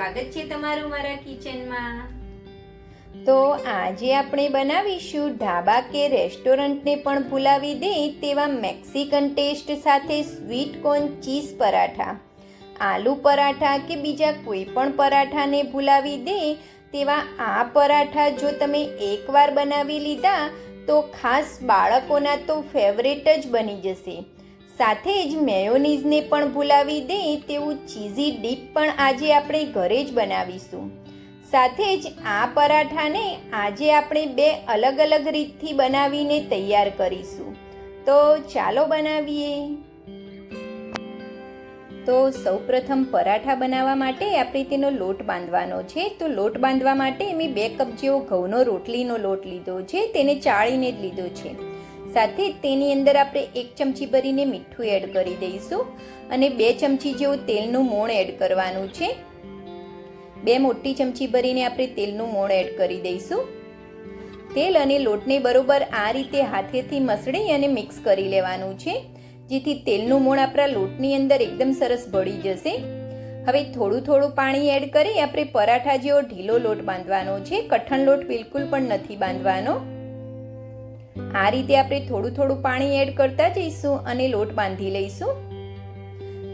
સ્વાગત છે તમારું મારા કિચનમાં. તો આજે આપણે બનાવીશું ઢાબા કે રેસ્ટોરન્ટને પણ ભૂલાવી દે તેવા મેક્સિકન ટેસ્ટ સાથે sweet corn cheese paratha. Aloo paratha કે બીજા કોઈ પણ પરાઠાને ભૂલાવી દે તેવા આ પરાઠા જો તમે એકવાર બનાવી લીધા તો ખાસ બાળકોના તો ફેવરેટ જ બની જશે. સાથે જ મેયોનીઝને પણ ભૂલાવી દે તેવું ચીઝી ડીપ પણ આજે આપણે ઘરે જ બનાવીશું. સાથે જ આ પરાઠાને આજે આપણે બે અલગ અલગ રીતથી બનાવીને તૈયાર કરીશું. તો ચાલો બનાવીએ. તો સૌપ્રથમ પરાઠા બનાવવા માટે આપણે તેનો લોટ બાંધવાનો છે. તો લોટ બાંધવા માટે મેં બે કપ જેવો ઘઉંનો રોટલીનો લોટ લીધો છે. તેને ચાળીને જ લીધો છે. સાથે તેની અંદર આપણે એક ચમચી ભરીને મીઠું એડ કરી દઈશું અને બે ચમચી જેવું તેલનું મોણ એડ કરવાનું છે. બે મોટી ચમચી ભરીને આપણે તેલનું મોણ એડ કરી દઈશું. તેલ અને લોટને બરોબર આ રીતે હાથેથી મસળી અને મિક્સ કરી લેવાનું છે, જેથી તેલનું મોણ આપણા લોટની અંદર એકદમ સરસ ભળી જશે. હવે થોડું થોડું પાણી એડ કરી આપણે પરાઠા જેવો ઢીલો લોટ બાંધવાનો છે. કઠણ લોટ બિલકુલ પણ નથી બાંધવાનો. આ રીતે આપણે થોડું થોડું પાણી એડ કરતા જઈશું અને લોટ બાંધી લઈશું.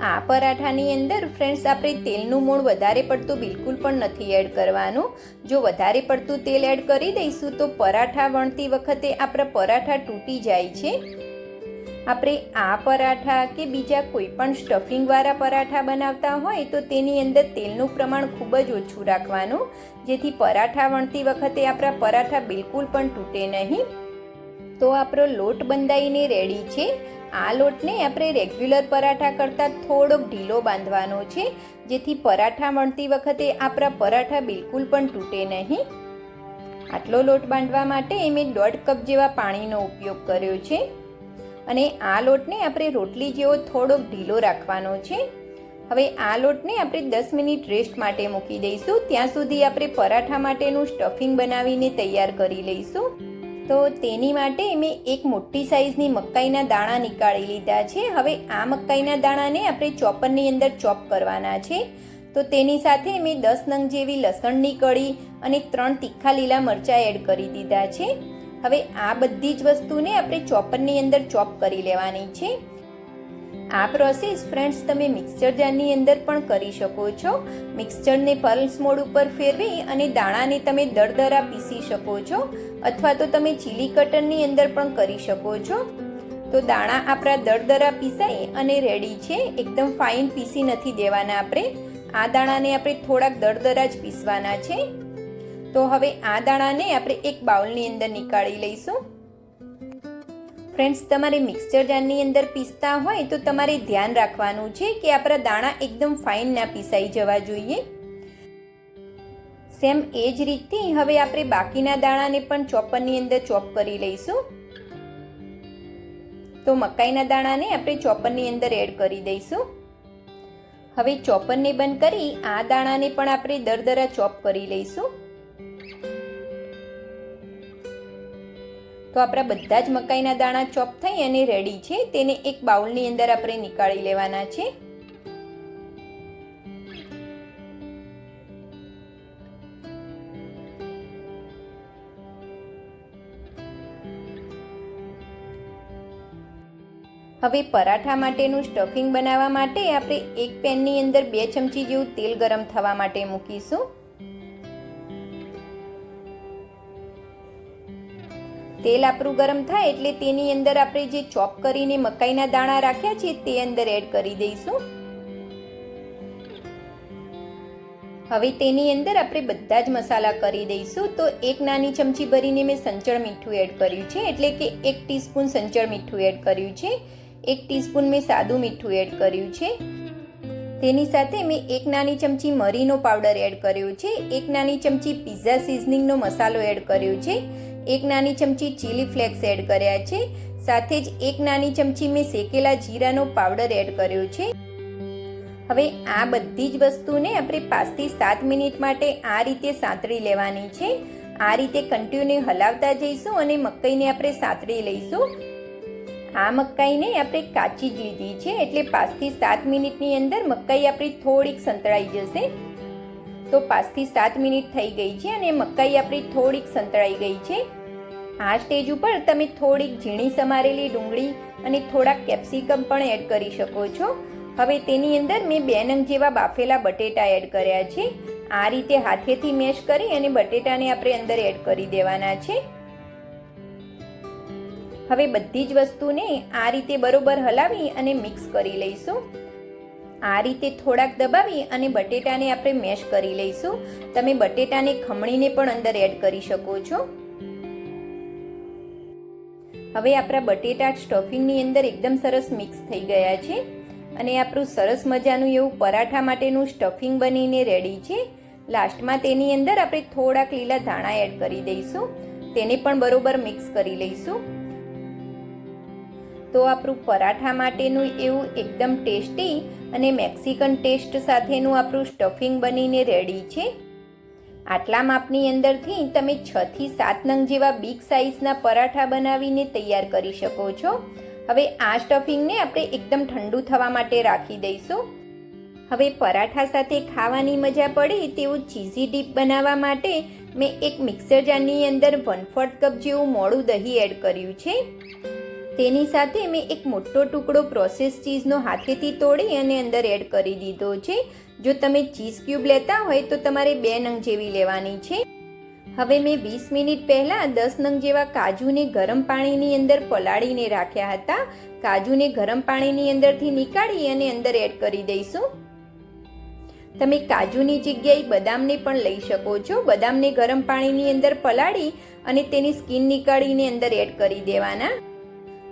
આ પરાઠાની અંદર ફ્રેન્ડ્સ આપણે તેલનું મૂળ વધારે પડતું બિલકુલ પણ નથી એડ કરવાનું. જો વધારે પડતું તેલ એડ કરી દઈશું તો પરાઠા વણતી વખતે આપણા પરાઠા તૂટી જાય છે. આપણે આ પરાઠા કે બીજા કોઈ પણ સ્ટફિંગવાળા પરાઠા બનાવતા હોય તો તેની અંદર તેલનું પ્રમાણ ખૂબ જ ઓછું રાખવાનું. જેથી પરાઠા વણતી વખતે આપણા પરાઠા બિલકુલ પણ તૂટે નહીં. તો આપણો લોટ બંધાઈને રેડી છે. આ લોટને આપણે રેગ્યુલર પરાઠા કરતાં થોડોક ઢીલો બાંધવાનો છે, જેથી પરાઠા વણતી વખતે આપણા પરાઠા બિલકુલ પણ તૂટે નહીં. આટલો લોટ બાંધવા માટે મેં દોઢ કપ જેવા પાણીનો ઉપયોગ કર્યો છે. અને આ લોટને આપણે રોટલી જેવો થોડોક ઢીલો રાખવાનો છે. હવે આ લોટને આપણે દસ મિનિટ રેસ્ટ માટે મૂકી દઈશું. ત્યાં સુધી આપણે પરાઠા માટેનું સ્ટફિંગ બનાવીને તૈયાર કરી લઈશું. તો તેની માટે મેં એક મોટી સાઇઝની મકાઈના દાણા નીકાળી લીધા છે. હવે આ મકાઈના દાણાને આપણે ચોપરની અંદર ચોપ કરવાના છે. તો તેની સાથે મેં દસ નંગ જેવી લસણની કળી અને ત્રણ તીખા લીલા મરચાં એડ કરી દીધા છે. હવે આ બધી જ વસ્તુને આપણે ચોપરની અંદર ચોપ કરી લેવાની છે. આ પ્રોસેસ ફ્રેન્ડ્સ, તમે મિક્સચર જારની અંદર પણ કરી શકો છો. મિક્સચરને પલ્સ મોડ ઉપર ફેરવી અને દાણાને તમે દરદરા પીસી શકો છો અથવા તો તમે ચીલી કટરની અંદર પણ કરી શકો છો. તો દાણા આપણા દરદરા પીસાઈ અને રેડી છે. એકદમ ફાઇન પીસી નથી દેવાના આપણે. આ દાણાને આપણે થોડાક દરદરા જ પીસવાના છે. તો હવે આ દાણાને આપણે એક બાઉલની અંદર નીકાળી લઈશું. ફ્રેન્ડ્સ, તમારે મિક્સચર જારની અંદર પીસતા હોય તો તમારે ધ્યાન રાખવાનું છે કે આપણા દાણા એકદમ ફાઇન ના પીસાઈ જવા જોઈએ. સેમ એ જ રીતથી હવે આપણે બાકીના દાણાને પણ ચોપરની અંદર ચોપ કરી લઈશું. તો મકાઈના દાણાને આપણે ચોપરની અંદર એડ કરી દઈશું. હવે ચોપરને બંધ કરી આ દાણાને પણ આપણે દરદરા ચોપ કરી લઈશું. તો આપણા બધા જ મકાઈના દાણા ચોપ થઈ અને રેડી છે. તેને એક બાઉલની અંદર આપણે નીકાળી લેવાના છે. હવે પરાઠા માટેનું સ્ટફિંગ બનાવવા માટે આપણે એક પેનની અંદર બે ચમચી જેવું તેલ ગરમ થવા માટે મૂકીશું. તેલ આપણું ગરમ થાય એટલે તેની અંદર આપણે જે ચોપ કરીને મકાઈના દાણા રાખ્યા છે તે અંદર એડ કરી દઈશું. હવે તેની અંદર આપણે બધા જ મસાલા કરી દઈશું. તો એક નાની ચમચી ભરીને મેં સંચળ મીઠું એડ કર્યું છે. એટલે કે એક ટીસ્પૂન સંચળ મીઠું એડ કર્યું છે. એક ટીસ્પૂન મેં સાદું મીઠું એડ કર્યું છે. તેની સાથે મેં એક નાની ચમચી મરીનો પાવડર એડ કર્યો છે. એક નાની ચમચી પિઝા સિઝનિંગનો મસાલો એડ કર્યો છે. એક નાની ચમચી ચીલી ફ્લેક્સ એડ કર્યા છે. સાથે જ એક નાની ચમચી મેં શેકેલા જીરાનો પાવડર એડ કર્યો છે. હવે આ બધી જ વસ્તુને આપણે પાંચથી સાત મિનિટ માટે આ રીતે સાંતળી લેવાની છે. આ રીતે કન્ટિન્યુ હલાવતા જઈશું અને મકાઈને આપણે સાંતળી લઈશું. આ મકાઈને આપણે કાચી જ લીધી છે. એટલે પાંચથી સાત મિનિટની અંદર મકાઈ આપણી થોડીક સંતળાઈ જશે. તો પાંચથી સાત મિનિટ થઈ ગઈ છે અને મકાઈ આપણી થોડીક સંતળાઈ ગઈ છે. આ સ્ટેજ ઉપર તમે થોડીક ઝીણી સમારેલી ડુંગળી અને થોડાક કેપ્સિકમ પણ એડ કરી શકો છો. હવે તેની અંદર મેં બે નંગ જેવા બાફેલા બટેટા એડ કર્યા છે. આ રીતે હાથેથી મેશ કરી અને બટેટાને આપણે અંદર એડ કરી દેવાના છે. હવે બધી જ વસ્તુને આ રીતે બરોબર હલાવી અને મિક્સ કરી લઈશું. આ રીતે થોડાક દબાવી અને બટેટાને આપણે મેશ કરી લઈશું. તમે બટેટાને ખમણીને પણ અંદર એડ કરી શકો છો. હવે આપણા બટેટા સ્ટફિંગની અંદર એકદમ સરસ મિક્સ થઈ ગયા છે અને આપણું સરસ મજાનું એવું પરાઠા માટેનું સ્ટફિંગ બનીને રેડી છે. લાસ્ટમાં તેની અંદર આપણે થોડાક લીલા ધાણા એડ કરી દઈશું. તેને પણ બરોબર મિક્સ કરી લઈશું. તો આપણું પરાઠા માટેનું એવું એકદમ ટેસ્ટી અને મેક્સિકન ટેસ્ટ સાથેનું આપણું સ્ટફિંગ બનીને રેડી છે. આટલા માપની અંદરથી તમે છથી સાત નંગ જેવા બિગ સાઇઝના પરાઠા બનાવીને તૈયાર કરી શકો છો. હવે આ સ્ટફિંગને આપણે એકદમ ઠંડુ થવા માટે રાખી દઈશું. હવે પરાઠા સાથે ખાવાની મજા પડે તેવું ચીઝી ડીપ બનાવવા માટે મેં એક મિક્સર જારની અંદર વન ફોર્થ કપ જેવું મોડું દહીં એડ કર્યું છે. તેની સાથે મેં એક મોટો ટુકડો પ્રોસેસ ચીઝનો હાથેથી તોડી અને અંદર એડ કરી દીધો છે. જો તમે ચીઝ ક્યુબ લેતા હોય તો તમારે બે નંગ જેવી લેવાની છે. હવે મેં વીસ મિનિટ પહેલાં દસ નંગ જેવા કાજુને ગરમ પાણીની અંદર પલાળીને રાખ્યા હતા. કાજુને ગરમ પાણીની અંદરથી નીકાળી અને અંદર એડ કરી દઈશું. તમે કાજુની જગ્યાએ બદામને પણ લઈ શકો છો. બદામને ગરમ પાણીની અંદર પલાળી અને તેની સ્કીન નીકાળીને અંદર એડ કરી દેવાના.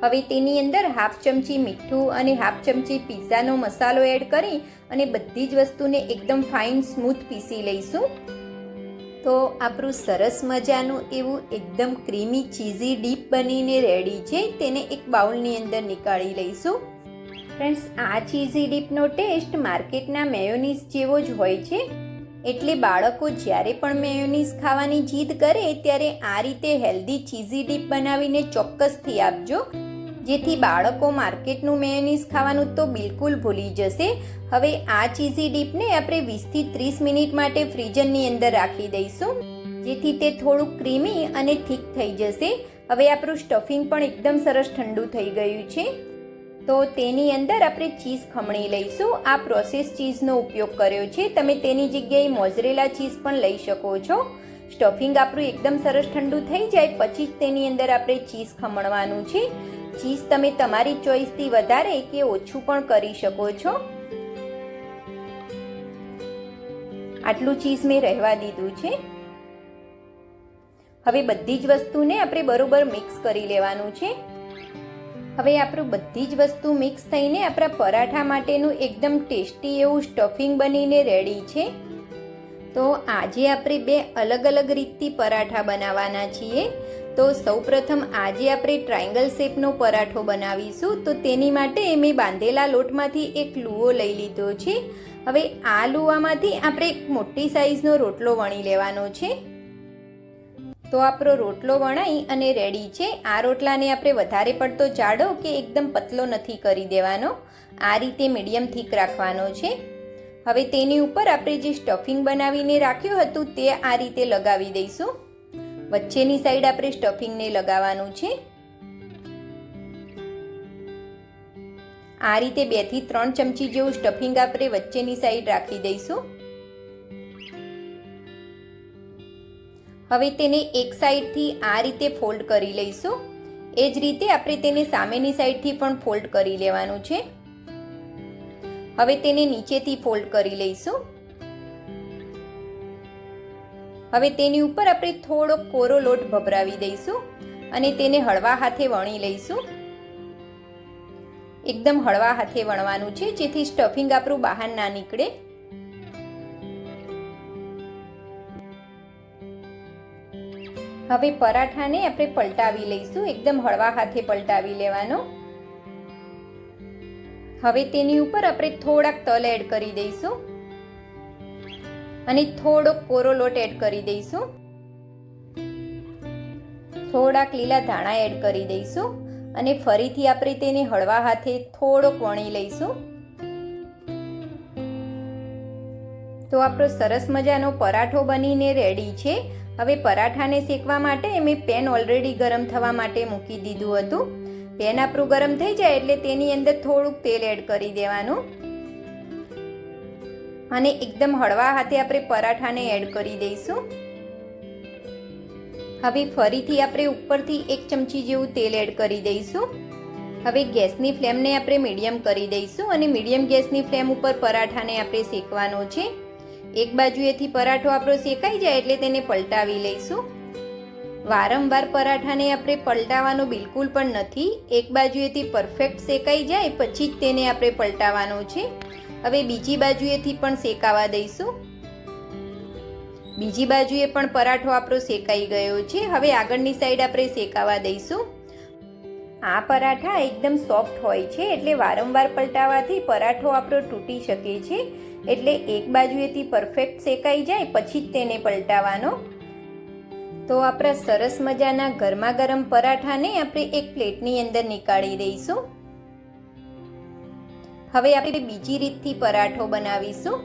હવે તેની અંદર હાફ ચમચી મીઠું અને હાફ ચમચી પિઝાનો મસાલો એડ કરી અને બધી જ વસ્તુને એકદમ ફાઇન સ્મૂથ પીસી લઈશું. તો આપણું સરસ મજાનું એવું એકદમ ક્રીમી ચીઝી ડીપ બનીને રેડી છે, તેને એક બાઉલની અંદર નીકાળી લઈશું. ફ્રેન્ડ્સ આ ચીઝી ડીપનો ટેસ્ટ માર્કેટના મેયોનીઝ જેવો જ હોય છે. એટલે બાળકો જ્યારે પણ મેયોનીઝ ખાવાની જીદ કરે, ત્યારે આ રીતે હેલ્ધી ચીઝી ડીપ બનાવીને ચોક્કસથી આપજો. જેથી બાળકો માર્કેટનું મેયોનીઝ ખાવાનું તો બિલકુલ ભૂલી જશે. હવે આ ચીઝી ડીપને આપણે વીસથી ત્રીસ મિનિટ માટે ફ્રીઝરની અંદર રાખી દઈશું. જેથી તે થોડું ક્રીમી અને થીક થઈ જશે. હવે આપણું સ્ટફિંગ પણ એકદમ સરસ ઠંડુ થઈ ગયું છે. તો તેની અંદર આપણે ચીઝ ખમણી લઈશું. આ પ્રોસેસ ચીઝનો ઉપયોગ કર્યો છે. તમે તેની જગ્યાએ મોઝરેલા ચીઝ પણ લઈ શકો છો. સ્ટફિંગ આપણું એકદમ સરસ ઠંડુ થઈ જાય, પછી જ તેની અંદર આપણે ચીઝ ખમણવાનું છે. ચીઝ તમે તમારી ચોઈસથી વધારે કે ઓછું પણ કરી શકો છો. આટલું ચીઝ મેં રહેવા દીધું છે. હવે બધી જ વસ્તુને આપણે બરોબર મિક્સ કરી લેવાનું છે. હવે આપણું બધી જ વસ્તુ મિક્સ થઈને આપણા પરાઠા માટેનું એકદમ ટેસ્ટી એવું સ્ટફિંગ બનીને રેડી છે. તો આજે આપણે બે અલગ અલગ રીતથી પરાઠા બનાવવાના છીએ. તો સૌપ્રથમ આજે આપણે ટ્રાયંગલ શેપનો પરાઠો બનાવીશું. તો તેની માટે મેં બાંધેલા લોટમાંથી એક લુઓ લઈ લીધો છે. હવે આ લુવામાંથી આપણે એક મોટી સાઈઝનો રોટલો વણી લેવાનો છે. તો આપણો રોટલો વણાઈ અને રેડી છે. આ રોટલાને આપણે વધારે પડતો જાડો કે એકદમ પતલો નથી કરી દેવાનો. આ રીતે મીડિયમ થીક રાખવાનો છે. હવે તેની ઉપર આપણે જે સ્ટફિંગ બનાવીને રાખ્યું હતું તે આ રીતે લગાવી દઈશું. વચ્ચેની સાઈડ આપણે સ્ટફિંગને લગાવવાનું છે. આ રીતે બેથી ત્રણ ચમચી જેવું સ્ટફિંગ આપણે વચ્ચેની સાઈડ રાખી દઈશું. હવે તેને એક સાઈડથી આ રીતે ફોલ્ડ કરી લઈશું. એ જ રીતે આપણે તેને સામેની સાઈડથી પણ ફોલ્ડ કરી લેવાનું છે. હવે તેને નીચેથી ફોલ્ડ કરી લઈશું. હવે તેની ઉપર આપણે થોડો કોરો લોટ ભભરાવી દઈશું અને તેને હળવા હાથે વણી લઈશું. એકદમ હળવા હાથે વણવાનું છે, જેથી સ્ટફિંગ આપણું બહાર ના નીકળે. હવે પરાઠાને આપણે પલટાવી લઈશું, એકદમ હળવા હાથે પલટાવી લેવાનો. હવે તેની ઉપર આપણે થોડાક તલ એડ કરી દઈશું. અને થોડોક કોરો લોટ એડ કરી દઈશું. થોડાક લીલા ધાણા એડ કરી દઈશું. અને ફરીથી આપણે તેને હળવા હાથે થોડોક વણી લઈશું. તો આપણો સરસ મજાનો પરાઠો બનીને રેડી છે. હવે પરાઠાને શેકવા માટે મેં પેન ઓલરેડી ગરમ થવા માટે મૂકી દીધું હતું. પેન આપણું ગરમ થઈ જાય એટલે તેની અંદર થોડુંક તેલ એડ કરી દેવાનું. અને એકદમ હળવા હાથે આપણે પરાઠાને એડ કરી દઈશું. હવે ફરીથી આપણે ઉપરથી એક ચમચી જેવું તેલ એડ કરી દઈશું. હવે ગેસની ફ્લેમને આપણે મીડિયમ કરી દઈશું અને મીડિયમ ગેસની ફ્લેમ ઉપર પરાઠાને આપણે શેકવાનો છે. એક બાજુએથી પરાઠો આપણો શેકાઈ જાય એટલે તેને પલટાવી લઈશું. વારંવાર પરાઠાને આપણે પલટાવવાનો બિલકુલ પણ નથી. એક બાજુએથી પરફેક્ટ શેકાઈ જાય, પછી જ તેને આપણે પલટાવવાનો છે. હવે બીજી બાજુએથી પણ શેકાવા દઈશું. બીજી બાજુએ પણ પરાઠો આપણો શેકાઈ ગયો છે. હવે આગળની સાઈડ આપણે શેકાવા દઈશું. આ પરાઠા એકદમ સોફ્ટ હોય છે, એટલે વારંવાર પલટાવાથી પરાઠો આપણો તૂટી શકે છે. એટલે એક બાજુએથી પરફેક્ટ શેકાઈ જાય, પછી જ તેને પલટાવાનો. તો આપણા સરસ મજાના ગરમા ગરમ પરાઠાને આપણે એક પ્લેટની અંદર નીકાળી દઈશું. હવે આપણે બીજી રીતથી પરાઠો બનાવીશું.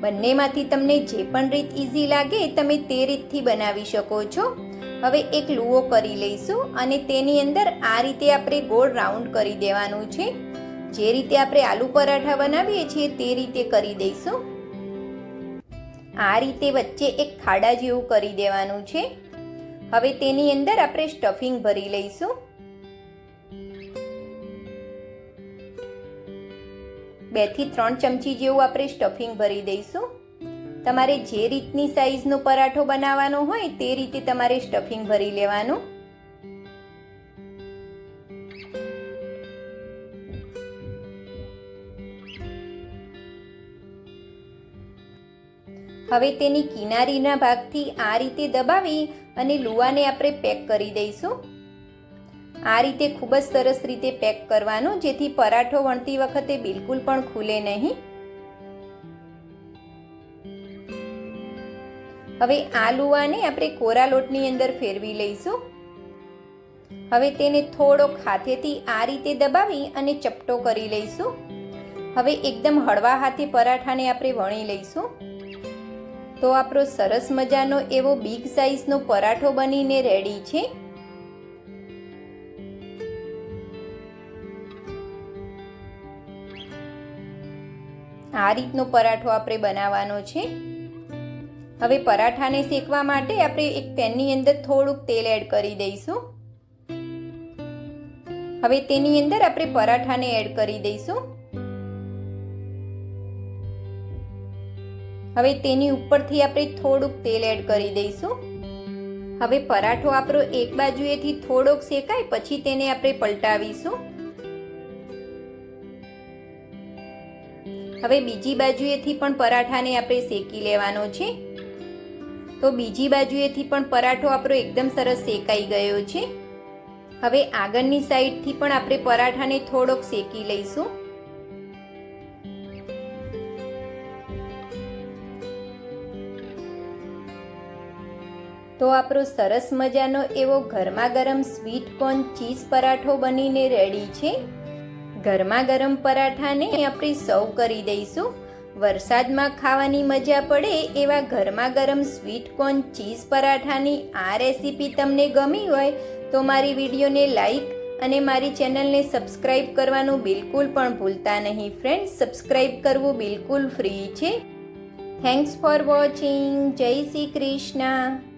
બંનેમાંથી તમને જે પણ રીત ઇઝી લાગે તમે તે રીતથી બનાવી શકો છો. હવે એક લુઓ કરી લઈશું અને તેની અંદર આ રીતે આપણે ગોળ રાઉન્ડ કરી દેવાનું છે. જે રીતે આપણે આલુ પરાઠા બનાવીએ છીએ તે રીતે કરી દઈશું. આ રીતે વચ્ચે એક ખાડા જેવું કરી દેવાનું છે. હવે તેની અંદર આપણે સ્ટફિંગ ભરી લઈશું. બેથી ત્રણ ચમચી જેવું આપણે સ્ટફિંગ ભરી દઈશું. તમારે જે રીતની સાઈઝનો પરાઠો બનાવવાનો હોય તે રીતે તમારે સ્ટફિંગ ભરી લેવાનું. હવે તેની કિનારીના ભાગથી આ રીતે દબાવી અને લુવાને આપણે પેક કરી દઈશું. આ રીતે ખૂબ જ સરસ રીતે પેક કરવાનું, જેથી પરાઠો વણતી વખતે બિલકુલ પણ ખુલે નહીં. હવે આ લુવાને આપણે કોરા લોટની અંદર ફેરવી લઈશું. હવે તેને થોડોક હાથેથી આ રીતે દબાવી અને ચપટો કરી લઈશું. હવે એકદમ હળવા હાથે પરાઠાને આપણે વણી લઈશું. તો આપણો સરસ મજાનો એવો બિગ સાઈઝનો પરાઠો બનીને રેડી છે. આ રીતનો પરાઠો આપણે બનાવવાનો છે. હવે પરાઠાને શેકવા માટે આપણે એક પેનની અંદર થોડુંક તેલ એડ કરી દઈશું. હવે તેની અંદર આપણે પરાઠાને એડ કરી દઈશું. હવે તેની ઉપરથી આપણે થોડુંક તેલ એડ કરી દઈશું. હવે પરાઠો આપણો એક બાજુએથી થોડોક શેકાય, પછી તેને આપણે પલટાવીશું. હવે બીજી બાજુએથી પણ પરાઠાને આપણે શેકી લેવાનો છે. તો બીજી બાજુએથી પણ પરાઠો આપણો એકદમ સરસ શેકાઈ ગયો છે. હવે આગળની સાઈડથી પણ આપણે પરાઠાને થોડોક શેકી લઈશું. તો આપણો સરસ મજાનો એવો ગરમા ગરમ સ્વીટ કોર્ન ચીઝ પરાઠો બનીને રેડી છે. ગરમા ગરમ પરાઠાને આપણે સર્વ કરી દઈશું. વરસાદમાં ખાવાની મજા પડે એવા ગરમા ગરમ સ્વીટ કોર્ન ચીઝ પરાઠાની આ રેસીપી તમને ગમી હોય તો મારી વિડીયોને લાઈક અને મારી ચેનલને સબસ્ક્રાઈબ કરવાનું બિલકુલ પણ ભૂલતા નહીં ફ્રેન્ડ્સ સબસ્ક્રાઈબ કરવું બિલકુલ ફ્રી છે. થેન્ક્સ ફોર વોચિંગ જય શ્રી કૃષ્ણ.